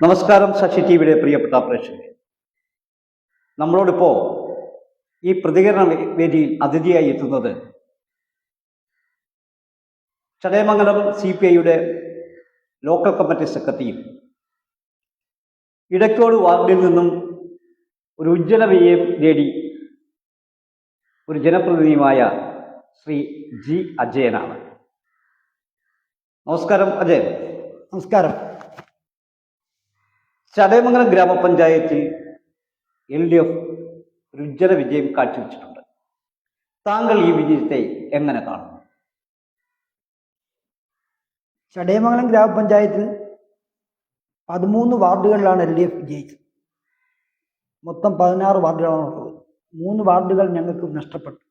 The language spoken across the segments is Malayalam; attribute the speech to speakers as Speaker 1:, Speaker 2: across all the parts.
Speaker 1: നമസ്കാരം ശശി ടി വിയുടെ പ്രിയപ്പെട്ട പ്രേക്ഷകരെ. നമ്മളോടിപ്പോ ഈ പ്രതികരണ വേദിയിൽ അതിഥിയായി എത്തുന്നത് ചടയമംഗലം സി പി ഐയുടെ ലോക്കൽ കമ്മിറ്റി സെക്രട്ടറിയും ഇടയ്ക്കോട് വാർഡിൽ നിന്നും ഒരു ഉജ്ജ്വല വിജയം നേടി ഒരു ജനപ്രതിനിധിയുമായ ശ്രീ ജി അജയനാണ്. നമസ്കാരം അജയൻ.
Speaker 2: നമസ്കാരം.
Speaker 1: ചടയമംഗലം ഗ്രാമപഞ്ചായത്തിൽ എൽ ഡി എഫ് ഉജ്ജ്വല വിജയം കാഴ്ചവെച്ചിട്ടുണ്ട്. താങ്കൾ ഈ വിജയത്തെ എങ്ങനെ കാണുന്നു?
Speaker 2: ചടയമംഗലം ഗ്രാമപഞ്ചായത്തിൽ പതിമൂന്ന് വാർഡുകളിലാണ് എൽ ഡി എഫ് വിജയിച്ചത്. മൊത്തം പതിനാറ് വാർഡുകളാണ് ഉള്ളത്. മൂന്ന് വാർഡുകൾ ഞങ്ങൾക്ക് നഷ്ടപ്പെട്ടു.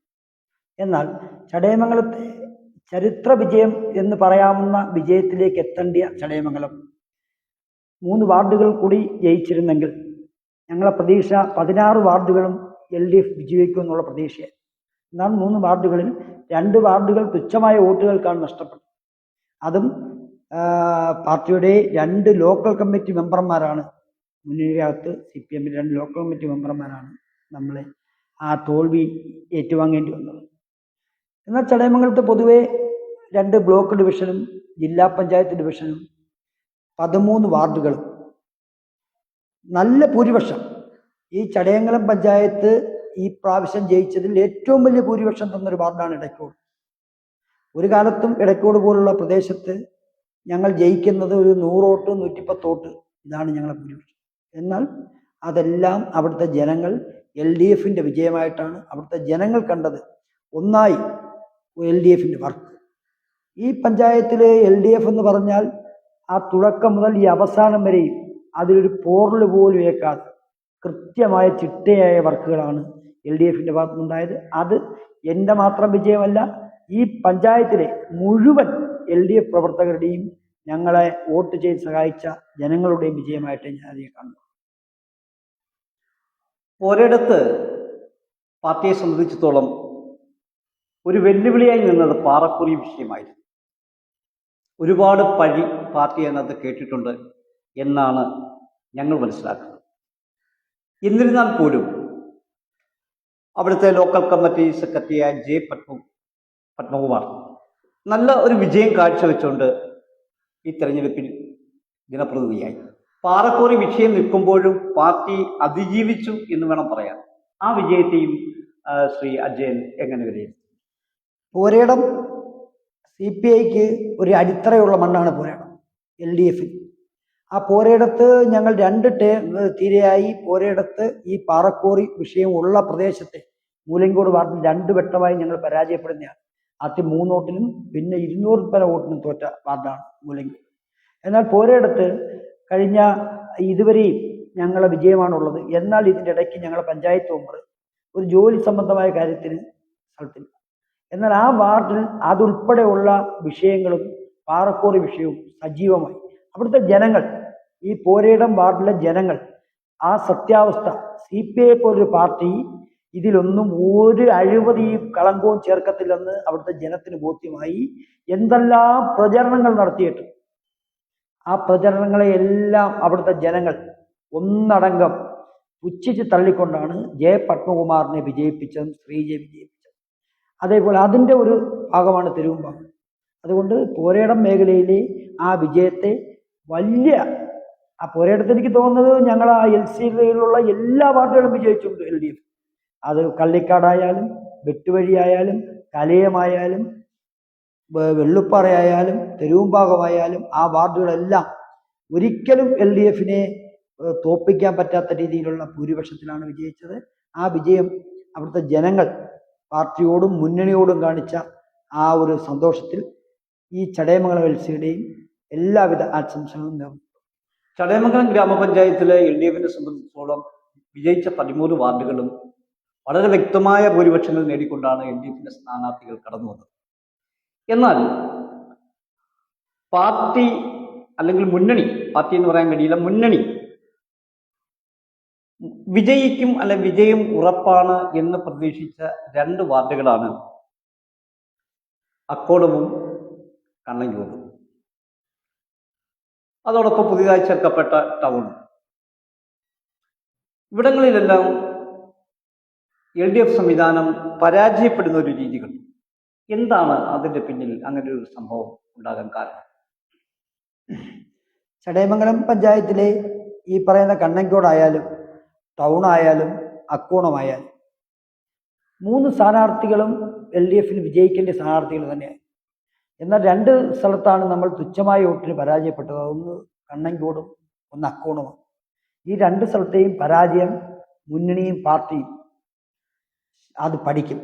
Speaker 2: എന്നാൽ ചടയമംഗലത്തെ ചരിത്ര വിജയം എന്ന് പറയാവുന്ന വിജയത്തിലേക്ക് എത്തേണ്ടിയ ചടയമംഗലം മൂന്ന് വാർഡുകൾ കൂടി ജയിച്ചിരുന്നെങ്കിൽ ഞങ്ങളെ പ്രതീക്ഷ പതിനാറ് വാർഡുകളും എൽ ഡി എഫ് വിജയിക്കും എന്നുള്ള പ്രതീക്ഷയാണ് എന്നാൽ മൂന്ന് വാർഡുകളിൽ രണ്ട് വാർഡുകൾ തുച്ഛമായ വോട്ടുകൾക്കാണ് നഷ്ടപ്പെട്ടത്. അതും പാർട്ടിയുടെ രണ്ട് ലോക്കൽ കമ്മിറ്റി മെമ്പർമാരാണ്. മുന്നണിക്കകത്ത് സി പി എമ്മിൽ രണ്ട് ലോക്കൽ കമ്മിറ്റി മെമ്പർമാരാണ് നമ്മളെ ആ തോൽവി ഏറ്റുവാങ്ങേണ്ടി വന്നത്. എന്നാൽ ചടയമംഗലത്ത് പൊതുവെ രണ്ട് ബ്ലോക്ക് ഡിവിഷനും ജില്ലാ പഞ്ചായത്ത് ഡിവിഷനും പതിമൂന്ന് വാർഡുകളും നല്ല ഭൂരിപക്ഷം. ഈ ചടയങ്ങലം പഞ്ചായത്ത് ഈ പ്രാവശ്യം ജയിച്ചതിൽ ഏറ്റവും വലിയ ഭൂരിപക്ഷം തന്നൊരു വാർഡാണ് ഇടയ്ക്കോട്. ഒരു കാലത്തും ഇടയ്ക്കോട് പോലുള്ള പ്രദേശത്ത് ഞങ്ങൾ ജയിക്കുന്നത് ഒരു നൂറോട്ട് നൂറ്റിപ്പത്തോട്ട് ഇതാണ് ഞങ്ങളുടെ ഭൂരിപക്ഷം. എന്നാൽ അതെല്ലാം അവിടുത്തെ ജനങ്ങൾ എൽ ഡി എഫിന്റെ വിജയമായിട്ടാണ് അവിടുത്തെ ജനങ്ങൾ കണ്ടത്. ഒന്നായി എൽ ഡി എഫിന്റെ വർക്ക്. ഈ പഞ്ചായത്തിലെ എൽ ഡി എഫ് എന്ന് പറഞ്ഞാൽ ആ തുടക്കം മുതൽ ഈ അവസാനം വരെയും അതിലൊരു പോറൽ പോലും ഏക്കാതെ കൃത്യമായ ചിട്ടയായ വർക്കുകളാണ് എൽ ഡി എഫിന്റെ ഭാഗത്തുനിന്നുണ്ടായത്. അത് എന്റെ മാത്രം വിജയമല്ല ഈ പഞ്ചായത്തിലെ മുഴുവൻ എൽ ഡി എഫ് പ്രവർത്തകരുടെയും ഞങ്ങളെ വോട്ട് ചെയ്ത് സഹായിച്ച ജനങ്ങളുടെയും വിജയമായിട്ട് ഞാൻ അതിനെ കാണുന്നു.
Speaker 1: ഒരിടത്ത് പാർട്ടിയെ സംബന്ധിച്ചിടത്തോളം ഒരു വെല്ലുവിളിയായി നിന്നത് പാറക്കുറി വിഷയമായിരുന്നു. ഒരുപാട് പഴി പാർട്ടി അതിനകത്ത് കേട്ടിട്ടുണ്ട് എന്നാണ് ഞങ്ങൾ മനസ്സിലാക്കുന്നത്. എന്നിരുന്നാൽ പോലും അവിടുത്തെ ലോക്കൽ കമ്മിറ്റി സെക്രട്ടറിയായ ജെ പത്മ പത്മകുമാർ നല്ല ഒരു വിജയം കാഴ്ചവെച്ചുകൊണ്ട് ഈ തെരഞ്ഞെടുപ്പിൽ ജനപ്രതിനിധിയായി പാറക്കോറി വിഷയം നിൽക്കുമ്പോഴും പാർട്ടി അതിജീവിച്ചു എന്ന് വേണം പറയാൻ. ആ വിജയത്തെയും ശ്രീ അജയൻ എങ്ങനെ വിലയിരുത്തി?
Speaker 2: പോരേടം സി പി ഐക്ക് ഒരു അടിത്തറയുള്ള മണ്ണാണ് പോരാടം എൽ ഡി എഫിൽ. ആ പോരയിടത്ത് ഞങ്ങൾ രണ്ട് ടേ തീരെയായി. പോരയിടത്ത് ഈ പാറക്കോറി വിഷയം ഉള്ള പ്രദേശത്തെ മൂലങ്കോട് വാർഡിൽ രണ്ട് വെട്ടമായി ഞങ്ങൾ പരാജയപ്പെടുന്നതാണ് ആദ്യം മൂന്ന് വോട്ടിനും പിന്നെ ഇരുന്നൂറ് പല വോട്ടിനും തോറ്റ വാർഡാണ് മൂലങ്കോട്. എന്നാൽ പോരയിടത്ത് കഴിഞ്ഞ ഇതുവരെയും ഞങ്ങളെ വിജയമാണുള്ളത്. എന്നാൽ ഇതിന്റെ ഇടയ്ക്ക് ഞങ്ങളെ പഞ്ചായത്ത് മെമ്പർ ഒരു ജോലി സംബന്ധമായ കാര്യത്തിന് സ്ഥലത്തില്ല. എന്നാൽ ആ വാർഡിൽ അതുൾപ്പെടെയുള്ള വിഷയങ്ങളും പാറക്കോറി വിഷയവും സജീവമായി. അവിടുത്തെ ജനങ്ങൾ ഈ പോരേടം വാർഡിലെ ജനങ്ങൾ ആ സത്യാവസ്ഥ സി പി ഐ പോലൊരു പാർട്ടി ഇതിലൊന്നും ഒരു അഴിമതിയും കളങ്കവും ചേർക്കത്തില്ലെന്ന് അവിടുത്തെ ജനത്തിന് ബോധ്യമായി. എന്തെല്ലാം പ്രചരണങ്ങൾ നടത്തിയിട്ട് ആ പ്രചരണങ്ങളെ എല്ലാം അവിടുത്തെ ജനങ്ങൾ ഒന്നടങ്കം പുച്ഛിച്ച് തള്ളിക്കൊണ്ടാണ് ജയ പത്മകുമാറിനെ വിജയിപ്പിച്ചതും ശ്രീജയെ വിജയിപ്പിച്ചതും. അതേപോലെ അതിന്റെ ഒരു ഭാഗമാണ് തിരുവമ്പാകം അതുകൊണ്ട് പോരേടം മേഖലയിലെ ആ വിജയത്തെ വലിയ ആ പോരേടത്ത് എനിക്ക് തോന്നുന്നത് ഞങ്ങൾ ആ എൽ സിയിലുള്ള എല്ലാ വാർഡുകളും വിജയിച്ചിട്ടുണ്ട് എൽ ഡി എഫ് അത് കള്ളിക്കാടായാലും വെട്ടുവഴിയായാലും കലയമായാലും വെള്ളുപ്പാറയായാലും തെരുവുംഭാഗമായാലും ആ വാർഡുകളെല്ലാം ഒരിക്കലും എൽ ഡി എഫിനെ തോപ്പിക്കാൻ പറ്റാത്ത രീതിയിലുള്ള ഭൂരിപക്ഷത്തിലാണ് വിജയിച്ചത്. ആ വിജയം അവിടുത്തെ ജനങ്ങൾ പാർട്ടിയോടും മുന്നണിയോടും കാണിച്ച ആ ഒരു സന്തോഷത്തിൽ ഈ ചടയമംഗലം എൽ സിയുടെയും എല്ലാവിധ ആശംസകളും നേർന്നു.
Speaker 1: ചടയമംഗലം ഗ്രാമപഞ്ചായത്തിലെ എൽ ഡി എഫിനെ സംബന്ധിച്ചിടത്തോളം വിജയിച്ച പതിമൂന്ന് വാർഡുകളും വളരെ വ്യക്തമായ ഭൂരിപക്ഷങ്ങൾ നേടിക്കൊണ്ടാണ് എൽ ഡി എഫിന്റെ സ്ഥാനാർത്ഥികൾ കടന്നു വന്നത്. എന്നാൽ പാർട്ടി അല്ലെങ്കിൽ മുന്നണി പാർട്ടി എന്ന് പറയാൻ കഴിയില്ല മുന്നണി വിജയിക്കും അല്ലെ വിജയം ഉറപ്പാണ് എന്ന് പ്രതീക്ഷിച്ച രണ്ട് വാർഡുകളാണ് അക്കോടവും കണ്ണങ്കോടും അതോടൊപ്പം പുതിയതായി ചേർക്കപ്പെട്ട ടൗൺ ഇവിടങ്ങളിലെല്ലാം എൽ ഡി എഫ് സംവിധാനം പരാജയപ്പെടുന്ന ഒരു രീതികൾ. എന്താണ് അതിന്റെ പിന്നിൽ അങ്ങനെ ഒരു സംഭവം ഉണ്ടാകാൻ കാരണം?
Speaker 2: ചടയമംഗലം പഞ്ചായത്തിലെ ഈ പറയുന്ന കണ്ണങ്കോടായാലും ടൗൺ ആയാലും അക്കോണമായാലും. മൂന്ന് സ്ഥാനാർത്ഥികളും എൽ ഡി എഫിൽ വിജയിക്കേണ്ട സ്ഥാനാർത്ഥികൾ തന്നെയാണ് എന്നാൽ രണ്ട് സ്ഥലത്താണ് നമ്മൾ തുച്ഛമായ വോട്ടിന് പരാജയപ്പെട്ടത്. ഒന്ന് കണ്ണങ്കോടും ഒന്ന് അക്കോണവും ഈ രണ്ട് സ്ഥലത്തെയും പരാജയം മുന്നണിയും പാർട്ടിയും അത് പഠിക്കും.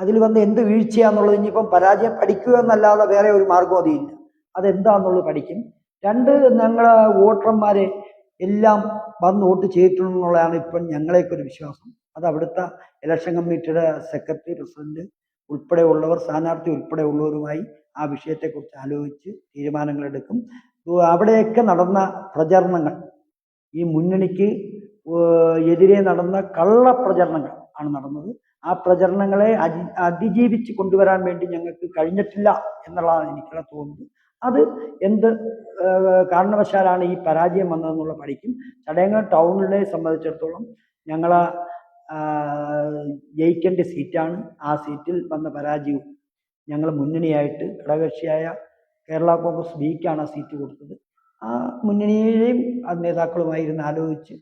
Speaker 2: അതിൽ വന്ന് എന്ത് വീഴ്ചയാന്നുള്ളത് ഇനിയിപ്പം പരാജയം പഠിക്കുക എന്നല്ലാതെ വേറെ ഒരു മാർഗം അതില്ല. അതെന്താന്നുള്ളത് പഠിക്കും. രണ്ട് ഞങ്ങളെ വോട്ടർമാരെ എല്ലാം വന്ന് വോട്ട് ചെയ്തിട്ടുണ്ടെന്നുള്ളതാണ് ഇപ്പം ഞങ്ങളെയൊക്കെ ഒരു വിശ്വാസം. അത് അവിടുത്തെ ഇലക്ഷൻ കമ്മിറ്റിയുടെ സെക്രട്ടറി പ്രസിഡന്റ് ഉൾപ്പെടെയുള്ളവർ സ്ഥാനാർത്ഥി ഉൾപ്പെടെയുള്ളവരുമായി ആ വിഷയത്തെക്കുറിച്ച് ആലോചിച്ച് തീരുമാനങ്ങൾ എടുക്കും. അവിടെയൊക്കെ നടന്ന പ്രചരണങ്ങൾ ഈ മുന്നണിക്ക് എതിരെ നടന്ന കള്ള പ്രചരണങ്ങൾ ആണ് നടന്നത്. ആ പ്രചരണങ്ങളെ അതി അതിജീവിച്ച് കൊണ്ടുവരാൻ വേണ്ടി ഞങ്ങൾക്ക് കഴിഞ്ഞിട്ടില്ല എന്നുള്ളതാണ് എനിക്കുള്ള തോന്നുന്നത് അത് എന്ത് കാരണവശാലാണ് ഈ പരാജയം വന്നതെന്നുള്ള പഠിക്കും. ചടയങ്ങൾ ടൗണിനെ സംബന്ധിച്ചിടത്തോളം ഞങ്ങൾ ജയിക്കേണ്ട സീറ്റാണ്. ആ സീറ്റിൽ വന്ന പരാജയവും ഞങ്ങൾ മുന്നണിയായിട്ട് ഘടകകക്ഷിയായ കേരള കോൺഗ്രസ് ബിക്കാണ് ആ സീറ്റ് കൊടുത്തത്. ആ മുന്നണിയെയും നേതാക്കളുമായിരുന്നു ആലോചിച്ച്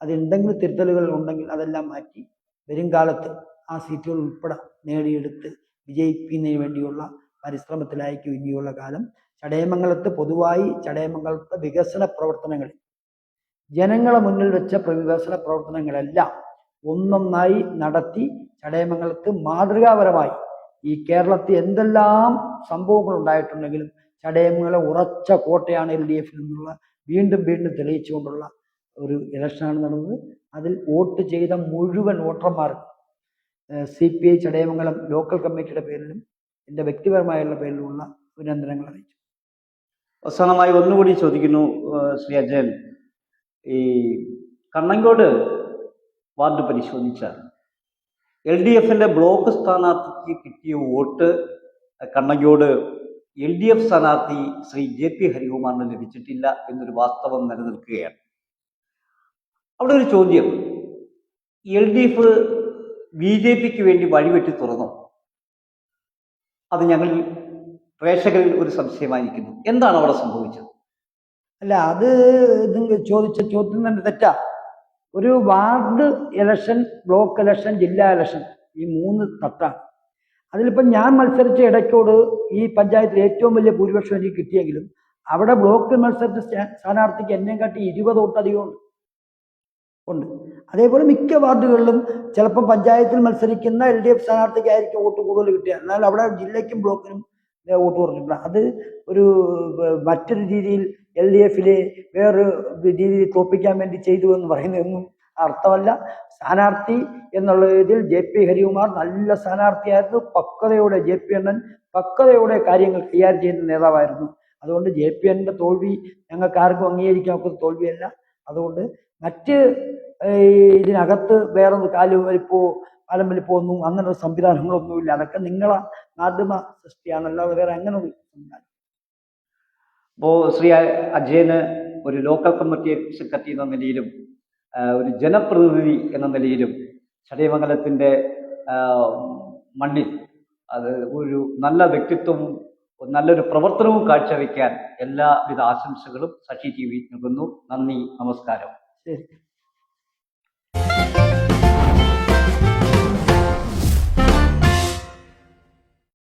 Speaker 2: അതെന്തെങ്കിലും തിരുത്തലുകൾ ഉണ്ടെങ്കിൽ അതെല്ലാം മാറ്റി വരും കാലത്ത് ആ സീറ്റുകൾ ഉൾപ്പെടെ നേടിയെടുത്ത് വിജയിക്കുന്നതിന് വേണ്ടിയുള്ള പരിശ്രമത്തിലായിരിക്കും ഇനിയുള്ള കാലം. ചടയമംഗലത്ത് പൊതുവായി ചടയമംഗലത്തെ വികസന പ്രവർത്തനങ്ങൾ ജനങ്ങളെ മുന്നിൽ വെച്ച വികസന പ്രവർത്തനങ്ങളെല്ലാം ഒന്നൊന്നായി നടത്തി ചടയമംഗലത്ത് മാതൃകാപരമായി ഈ കേരളത്തിൽ എന്തെല്ലാം സംഭവങ്ങൾ ഉണ്ടായിട്ടുണ്ടെങ്കിലും ചടയമംഗലം ഉറച്ച കോട്ടയാണ് എൽ ഡി എഫിൽ നിന്നുള്ള വീണ്ടും വീണ്ടും തെളിയിച്ചുകൊണ്ടുള്ള ഒരു ഇലക്ഷനാണ് നടന്നത്. അതിൽ വോട്ട് ചെയ്ത മുഴുവൻ വോട്ടർമാർക്കും C P I Chadayamangalam local കമ്മിറ്റിയുടെ പേരിലും എന്റെ വ്യക്തിപരമായുള്ള പേരിലുമുള്ള അഭിനന്ദനങ്ങൾ അറിയിച്ചു.
Speaker 1: അവസാനമായി ഒന്നുകൂടി ചോദിക്കുന്നു ശ്രീ അജയൻ. ഈ കണ്ണങ്കോട് വാർഡ് പരിശോധിച്ചാൽ എൽ ഡി എഫിന്റെ ബ്ലോക്ക് സ്ഥാനാർത്ഥിക്ക് കിട്ടിയ vote Kannankode L D F സ്ഥാനാർത്ഥി ശ്രീ ജെ പി ഹരികുമാറിന് ലഭിച്ചിട്ടില്ല എന്നൊരു വാസ്തവം നിലനിൽക്കുകയാണ്. അവിടെ ഒരു ചോദ്യം. L D F B J പിക്ക് വേണ്ടി വഴിവെട്ടി തുറന്നു? അത് ഞങ്ങളിൽ പ്രേക്ഷകരിൽ ഒരു സംശയമായിരിക്കുന്നു. എന്താണ് അവിടെ സംഭവിച്ചത്?
Speaker 2: അല്ല അത് ചോദിച്ച ചോദ്യം തന്നെ തെറ്റാ. ഒരു വാർഡ് ഇലക്ഷൻ ബ്ലോക്ക് ഇലക്ഷൻ ജില്ലാ ഇലക്ഷൻ ഈ മൂന്ന് തട്ടാണ്. അതിലിപ്പം ഞാൻ മത്സരിച്ച ഇടയ്ക്കോട് ഈ പഞ്ചായത്തിൽ ഏറ്റവും വലിയ ഭൂരിപക്ഷം എനിക്ക് കിട്ടിയെങ്കിലും അവിടെ ബ്ലോക്ക് മത്സരിച്ച സ്ഥാ- സ്ഥാനാർത്ഥിക്ക് എന്നെ കാട്ടി ഇരുപത് വോട്ട് അധികം ഉണ്ട്. അതേപോലെ മിക്ക വാർഡുകളിലും ചിലപ്പം പഞ്ചായത്തിൽ മത്സരിക്കുന്ന എൽ ഡി എഫ് സ്ഥാനാർത്ഥിക്കായിരിക്കും വോട്ട് കൂടുതൽ കിട്ടുക. എന്നാൽ അവിടെ ജില്ലയ്ക്കും ബ്ലോക്കിനും വോട്ട് കുറഞ്ഞിട്ടുണ്ട് അത് ഒരു മറ്റൊരു രീതിയിൽ എൽ ഡി എഫിലെ വേറൊരു രീതിയിൽ തോപ്പിക്കാൻ വേണ്ടി ചെയ്തു എന്ന് പറയുന്നതൊന്നും അർത്ഥമല്ല. സ്ഥാനാർത്ഥി എന്നുള്ള ഇതിൽ ജെ പി ഹരികുമാർ നല്ല സ്ഥാനാർത്ഥിയായിരുന്നു. പക്വതയോടെ ജെ പി അണ്ണൻ പക്വതയോടെ കാര്യങ്ങൾ കൈകാര്യം ചെയ്യുന്ന നേതാവായിരുന്നു. അതുകൊണ്ട് ജെ പി എന്റെ തോൽവി ഞങ്ങൾക്ക് ആർക്കും അംഗീകരിക്കാൻ ഒക്കുന്ന തോൽവിയല്ല. അതുകൊണ്ട് മറ്റ് ഇതിനകത്ത് വേറൊന്ന് കാൽ വലിപ്പോ ഒന്നും അങ്ങനെ സംവിധാനങ്ങളൊന്നുമില്ല. അതൊക്കെ നിങ്ങളെ മാധ്യമ സൃഷ്ടിയാണല്ലോ വേറെ അങ്ങനെ ഒരു
Speaker 1: അപ്പോൾ ശ്രീ അജയന് ഒരു ലോക്കൽ കമ്മിറ്റി സെക്രട്ടറി എന്ന നിലയിലും ഒരു ജനപ്രതിനിധി എന്ന നിലയിലും ചടയമംഗലത്തിന്റെ മണ്ണിൽ അത് ഒരു നല്ല വ്യക്തിത്വവും നല്ലൊരു പ്രവർത്തനവും കാഴ്ചവെക്കാൻ എല്ലാവിധ ആശംസകളും സഖി ടി വി നൽകുന്നു. നന്ദി നമസ്കാരം.
Speaker 2: ശരി.